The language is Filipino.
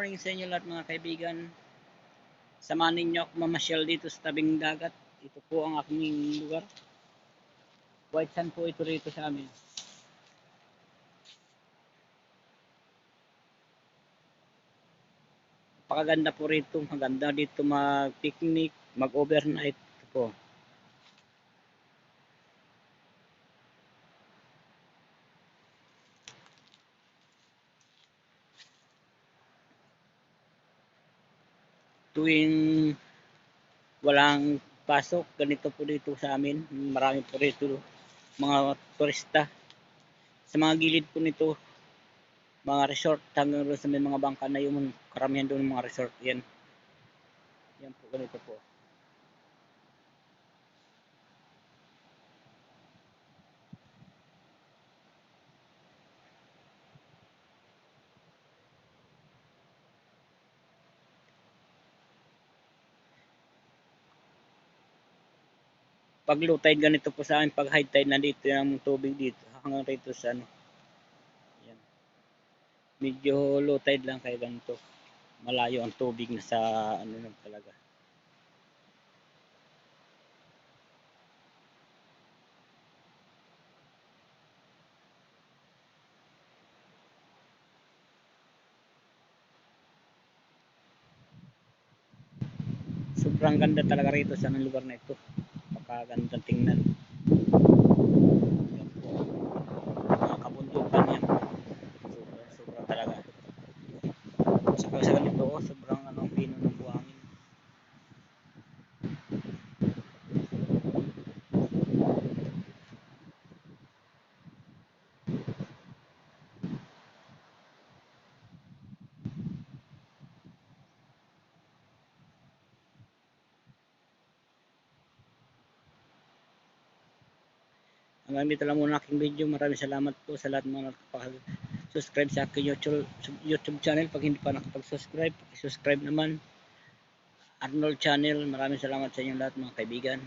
morning sa inyo lahat mga kaibigan. Samahan ninyo ako mamasyal dito sa tabing dagat. Ito po ang aking lugar. White sand po ito rito sa amin. Napakaganda po rito. Maganda dito mag-picnic, mag-overnight. Po. Tuwing walang pasok, ganito po dito sa amin. Marami po rito mga turista. Sa mga gilid po nito, mga resort hanggang doon sa mga bangka na yung karamihan doon mga resort. Yan. Yan po, ganito po. Pag low tide ganito po sa amin, pag high tide nandito yung tubig dito hanggang rito sa ano. Yan. Medyo low tide lang kaya ganito. Malayo ang tubig na sa ano lang talaga. Sobrang ganda talaga rito sa lugar na ito. Napakagandang tingnan. Kabundukan yan. Sobrang, sobrang talaga. Sa ganito, Hanggang dito lang muna aking video. Maraming salamat po sa lahat mga nakapag-subscribe sa aking YouTube, YouTube channel. Pag hindi pa nakapag-subscribe, subscribe naman. Arnold Channel. Maraming salamat sa inyo lahat mga kaibigan.